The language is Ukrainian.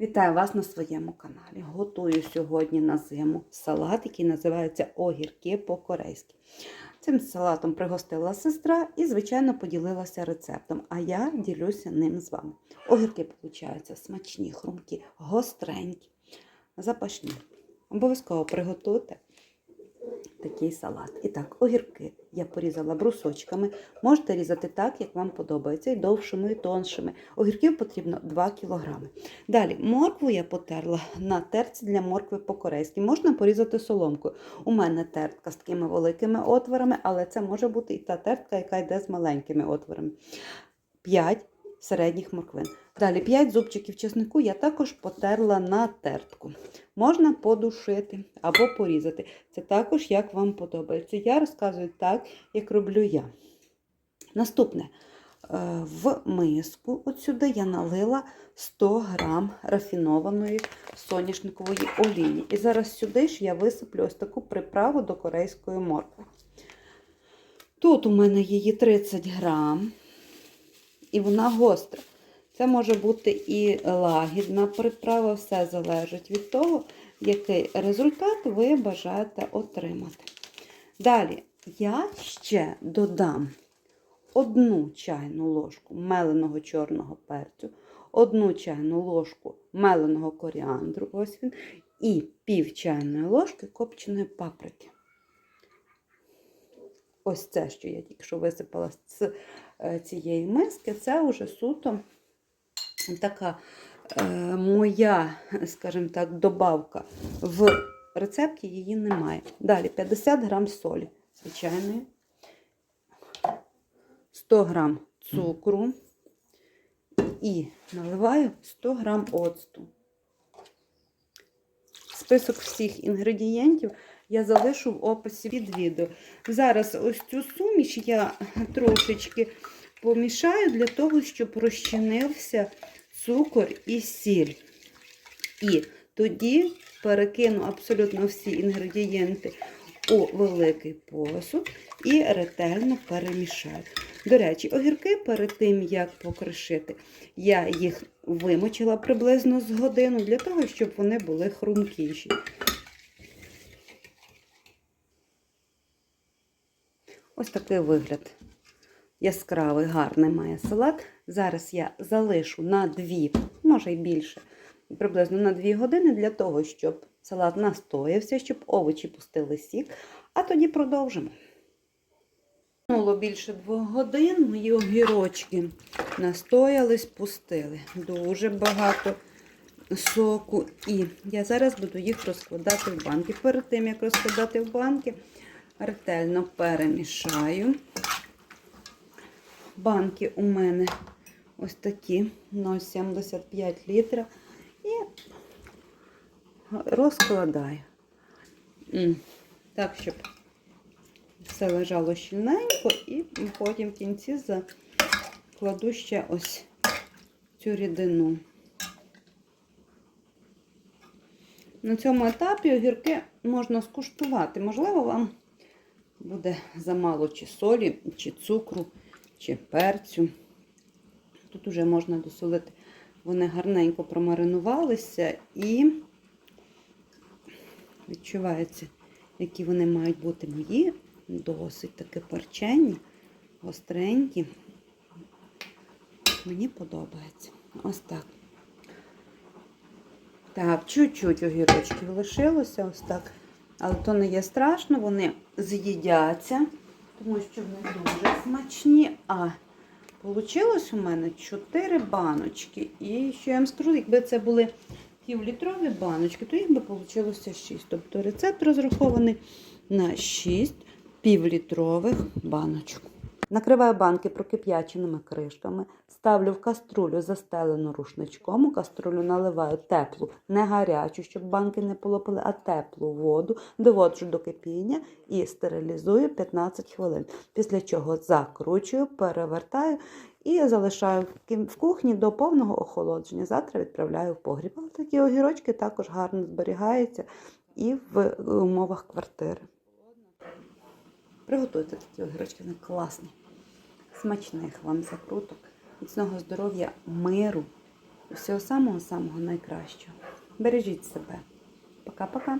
Вітаю вас на своєму каналі. Готую сьогодні на зиму салат, який називається огірки по-корейськи. Цим салатом пригостила сестра і, звичайно, поділилася рецептом, а я ділюся ним з вами. Огірки получаються смачні, хрумкі, гостренькі, запашні. Обов'язково приготуйте такий салат. І так, огірки я порізала брусочками. Можете різати так, як вам подобається, і довшими, і тоншими. Огірків потрібно 2 кг. Далі, моркву я потерла на терці для моркви по-корейськи. Можна порізати соломкою. У мене тертка з такими великими отворами, але це може бути і та тертка, яка йде з маленькими отворами. 5 середніх морквин. Далі 5 зубчиків чеснику я також потерла на тертку. Можна подушити або порізати. Це також як вам подобається. Я розказую так, як роблю я. Наступне. Е, В миску от сюди я налила 100 грам рафінованої соняшникової олії. І зараз сюди ж я висиплю ось таку приправу до корейської моркви. Тут у мене її 30 грам, і вона гостра. Це може бути і лагідна приправа, все залежить від того, який результат ви бажаєте отримати. Далі я ще додам одну чайну ложку меленого чорного перцю, одну чайну ложку меленого коріандру, ось він, і пів чайної ложки копченої паприки. Ось це, що я тільки що висипала з е, цієї миски, це вже суто така е, моя, скажімо так, добавка. В рецепті її немає. Далі 50 грам солі звичайної, 100 грам цукру і наливаю 100 грам оцту. Список всіх інгредієнтів я залишу в описі під відео. Зараз ось цю суміш я трошечки помішаю для того, щоб розчинився цукор і сіль. І тоді перекину абсолютно всі інгредієнти у великий посуд і ретельно перемішаю. До речі, огірки перед тим, як покришити, я їх вимочила приблизно з годину для того, щоб вони були хрумкіші. Ось такий вигляд. Яскравий, гарний має салат. Зараз я залишу на 2, може й більше, приблизно на 2 години для того, щоб салат настоявся, щоб овочі пустили сік, а тоді продовжимо. Минуло більше 2 годин, мої огірочки настоялись, пустили. Дуже багато соку. І я зараз буду їх розкладати в банки. Перед тим, як розкладати в банки, ретельно перемішаю. Банки у мене ось такі 0,75 літра. І розкладаю. Так, щоб все лежало щільненько, і потім в кінці закладу ще ось цю рідину. На цьому етапі огірки можна скуштувати. Можливо, вам буде замало чи солі, чи цукру, чи перцю. Тут вже можна досолити. Вони гарненько промаринувалися і відчувається, які вони мають бути мої. Досить таки перчені, гостренькі. Мені подобається. Ось так. Так, чуть-чуть огірочків лишилося, ось так. Але то не є страшно, вони з'їдяться, тому що вони дуже смачні. А вийшло у мене 4 баночки. І що я вам скажу, якби це були півлітрові баночки, то їх би вийшло 6. Тобто рецепт розрахований на 6 півлітрових баночок. Накриваю банки прокип'яченими кришками, ставлю в каструлю застелену рушничком. У каструлю наливаю теплу, не гарячу, щоб банки не полопали, а теплу воду, доводжу до кипіння і стерилізую 15 хвилин. Після чого закручую, перевертаю і залишаю в кухні до повного охолодження. Завтра відправляю в погріб. Такі огірочки також гарно зберігаються і в умовах квартири. Приготуйте такі огірочки, вони класні. Смачних вам закруток, міцного здоров'я, миру Всього самого-самого найкращого. Бережіть себе. Пока-пока.